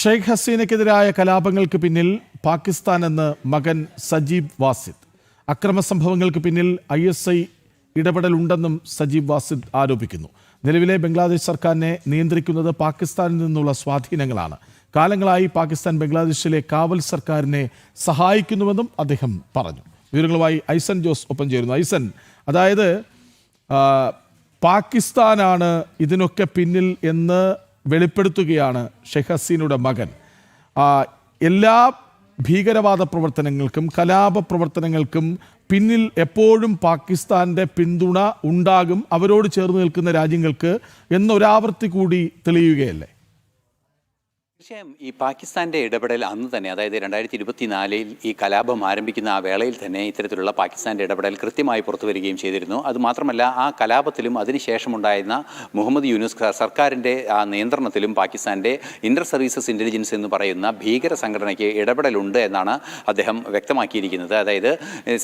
ഷെയ്ഖ് ഹസീനയ്ക്കെതിരായ കലാപങ്ങൾക്ക് പിന്നിൽ പാകിസ്ഥാൻ എന്ന് മകൻ സജീബ് വാസിദ്. അക്രമ സംഭവങ്ങൾക്ക് പിന്നിൽ ഐ എസ് ഐ ഇടപെടലുണ്ടെന്നും സജീബ് വാസിദ് ആരോപിക്കുന്നു. നിലവിലെ ബംഗ്ലാദേശ് സർക്കാരിനെ നിയന്ത്രിക്കുന്നത് പാകിസ്ഥാനിൽ നിന്നുള്ള സ്വാധീനങ്ങളാണ്. കാലങ്ങളായി പാകിസ്ഥാൻ ബംഗ്ലാദേശിലെ കാവൽ സർക്കാരിനെ സഹായിക്കുന്നുവെന്നും അദ്ദേഹം പറഞ്ഞു. വിവരങ്ങളുമായി ഐസൻ ജോസ് ഒപ്പം ചേരുന്നു. ഐസൻ അതായത് പാകിസ്ഥാനാണ് ഇതിനൊക്കെ പിന്നിൽ എന്ന് വെളിപ്പെടുത്തുകയാണ് ഷെയ്ഖ് ഹസീനയുടെ മകൻ എല്ലാ ഭീകരവാദ പ്രവർത്തനങ്ങൾക്കും കലാപ പ്രവർത്തനങ്ങൾക്കും പിന്നിൽ എപ്പോഴും പാകിസ്ഥാന്റെ പിന്തുണ ഉണ്ടാകും അവരോട് ചേർന്ന് നിൽക്കുന്ന രാജ്യങ്ങൾക്ക് എന്നൊരാവർത്തി കൂടി തെളിയുകയല്ലേ? തീർച്ചയായും ഈ പാകിസ്ഥാന്റെ ഇടപെടൽ അന്ന് തന്നെ അതായത് രണ്ടായിരത്തി ഇരുപത്തിനാലിൽ ഈ കലാപം ആരംഭിക്കുന്ന ആ വേളയിൽ തന്നെ ഇത്തരത്തിലുള്ള പാകിസ്ഥാന്റെ ഇടപെടൽ കൃത്യമായി പുറത്തു വരികയും ചെയ്തിരുന്നു. അതുമാത്രമല്ല ആ കലാപത്തിലും അതിനുശേഷമുണ്ടായിരുന്ന മുഹമ്മദ് യൂനുസ് സർക്കാരിന്റെ ആ നിയന്ത്രണത്തിലും പാകിസ്ഥാന്റെ ഇന്റർ സർവീസസ് ഇന്റലിജൻസ് എന്ന് പറയുന്ന ഭീകര സംഘടനയ്ക്ക് ഇടപെടലുണ്ട് എന്നാണ് അദ്ദേഹം വ്യക്തമാക്കിയിരിക്കുന്നത്. അതായത്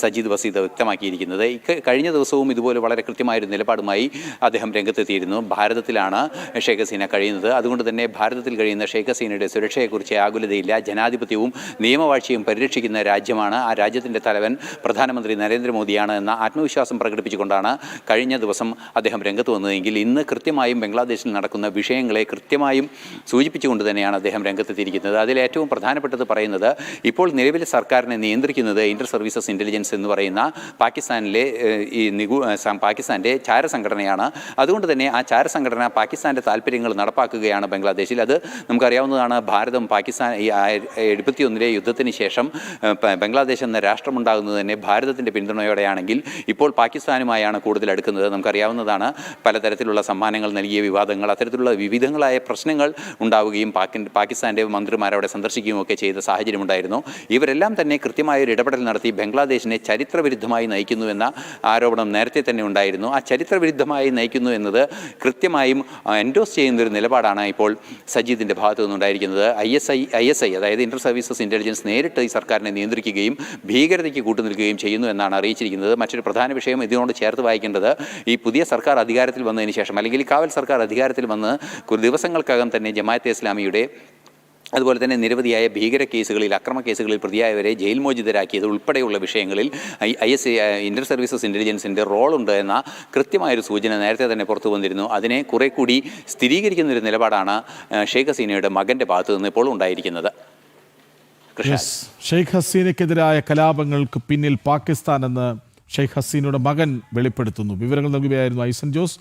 സജീദ് വസീദ് വ്യക്തമാക്കിയിരിക്കുന്നത്. കഴിഞ്ഞ ദിവസവും ഇതുപോലെ വളരെ കൃത്യമായൊരു നിലപാടുമായി അദ്ദേഹം രംഗത്തെത്തിയിരുന്നു. ഭാരതത്തിലാണ് ഷേഖ് ഹസീന കഴിയുന്നത്. അതുകൊണ്ട് തന്നെ ഭാരതത്തിൽ കഴിയുന്ന ഷെയ്ഖ് ഹസീനയുടെ സുരക്ഷയെക്കുറിച്ച് ആകുലതയില്ല. ജനാധിപത്യവും നിയമവാഴ്ചയും പരിരക്ഷിക്കുന്ന രാജ്യമാണ് ആ രാജ്യത്തിന്റെ തലവൻ പ്രധാനമന്ത്രി നരേന്ദ്രമോദിയാണ് എന്ന ആത്മവിശ്വാസം പ്രകടിപ്പിച്ചുകൊണ്ടാണ് കഴിഞ്ഞ ദിവസം അദ്ദേഹം രംഗത്ത് വന്നതെങ്കിൽ ഇന്ന് കൃത്യമായും ബംഗ്ലാദേശിൽ നടക്കുന്ന വിഷയങ്ങളെ കൃത്യമായും സൂചിപ്പിച്ചുകൊണ്ട് തന്നെയാണ് അദ്ദേഹം രംഗത്തെത്തിയിരിക്കുന്നത്. അതിൽ ഏറ്റവും പ്രധാനപ്പെട്ടത് പറയുന്നത് ഇപ്പോൾ നിലവിലെ സർക്കാരിനെ നിയന്ത്രിക്കുന്നത് ഇന്റർ സർവീസസ് ഇന്റലിജൻസ് എന്ന് പറയുന്ന പാകിസ്ഥാനിലെ ഈ നിഗൂ പാകിസ്ഥാന്റെ ചാര സംഘടനയാണ് അതുകൊണ്ട് തന്നെ ആ ചാര സംഘടന പാകിസ്ഥാന്റെ താല്പര്യങ്ങൾ നടപ്പാക്കുകയാണ് ബംഗ്ലാദേശിൽ. അത് നമുക്കറിയാവുന്നതാണ് ഭാരതം പാകിസ്ഥാൻ ഈ എഴുപത്തിയൊന്നിലെ യുദ്ധത്തിന് ശേഷം ബംഗ്ലാദേശ് എന്ന രാഷ്ട്രമുണ്ടാകുന്നത് തന്നെ ഭാരതത്തിന്റെ പിന്തുണയോടെയാണെങ്കിൽ ഇപ്പോൾ പാകിസ്ഥാനുമായാണ് കൂടുതൽ അടുക്കുന്നത്. നമുക്കറിയാവുന്നതാണ് പലതരത്തിലുള്ള സമ്മാനങ്ങൾ നൽകിയ വിവാദങ്ങൾ അത്തരത്തിലുള്ള വിവിധങ്ങളായ പ്രശ്നങ്ങൾ ഉണ്ടാവുകയും പാക്കി പാകിസ്ഥാന്റെ മന്ത്രിമാരവിടെ സന്ദർശിക്കുകയും ഒക്കെ ചെയ്ത സാഹചര്യമുണ്ടായിരുന്നു. ഇവരെല്ലാം തന്നെ കൃത്യമായ ഒരു ഇടപെടൽ നടത്തി ബംഗ്ലാദേശിനെ ചരിത്രവിരുദ്ധമായി നയിക്കുന്നു എന്ന ആരോപണം നേരത്തെ തന്നെ ഉണ്ടായിരുന്നു. ആ ചരിത്രവിരുദ്ധമായി നയിക്കുന്നു എന്നത് കൃത്യമായും എൻഡോസ് ചെയ്യുന്ന ഒരു നിലപാടാണ് ഇപ്പോൾ സജീദിന്റെ ഭാഗത്തു നിന്നുണ്ടായിരിക്കുന്നത് I S I I S I അതായത് ഇന്റർ സർവീസസ് ഇന്റലിജൻസ് നേരിട്ട് ഈ സർക്കാരിനെ നിയന്ത്രിക്കുകയും ഭീകരതയ്ക്ക് കൂട്ടുനിൽക്കുകയും ചെയ്യുന്നു എന്നാണ് അറിയിച്ചിരിക്കുന്നത്. മറ്റൊരു പ്രധാന വിഷയം ഇതിനോട് ചേർത്ത് വായിക്കേണ്ടത് ഈ പുതിയ സർക്കാർ അധികാരത്തിൽ വന്നതിന് ശേഷം അല്ലെങ്കിൽ കാവൽ സർക്കാർ അധികാരത്തിൽ വന്ന് ദിവസങ്ങൾക്കകം തന്നെ ജമാഅത്തെ ഇസ്ലാമിയുടെ അതുപോലെ തന്നെ നിരവധിയായ ഭീകര കേസുകളിൽ അക്രമ കേസുകളിൽ പ്രതിയായവരെ ജയിൽ മോചിതരാക്കിയത് ഉൾപ്പെടെയുള്ള വിഷയങ്ങളിൽ ഐ എസ് ഇന്റർ സർവീസസ് ഇന്റലിജൻസിന്റെ റോളുണ്ട് എന്ന കൃത്യമായൊരു സൂചന നേരത്തെ തന്നെ പുറത്തു വന്നിരുന്നു. അതിനെ കുറെ കൂടി സ്ഥിരീകരിക്കുന്ന ഒരു നിലപാടാണ് ഷെയ്ഖ് ഹസീനയുടെ മകന്റെ ഭാഗത്തു നിന്ന് ഇപ്പോൾ ഉണ്ടായിരിക്കുന്നത്. ഷെയ്ഖ് ഹസീനയ്ക്കെതിരായ കലാപങ്ങൾക്ക് പിന്നിൽ പാകിസ്ഥാൻ എന്ന് ഷെയ്ഖ് ഹസീനയുടെ മകൻ വെളിപ്പെടുത്തുന്നു. വിവരങ്ങൾ നൽകുകയായിരുന്നു ഐസൻ ജോസ്.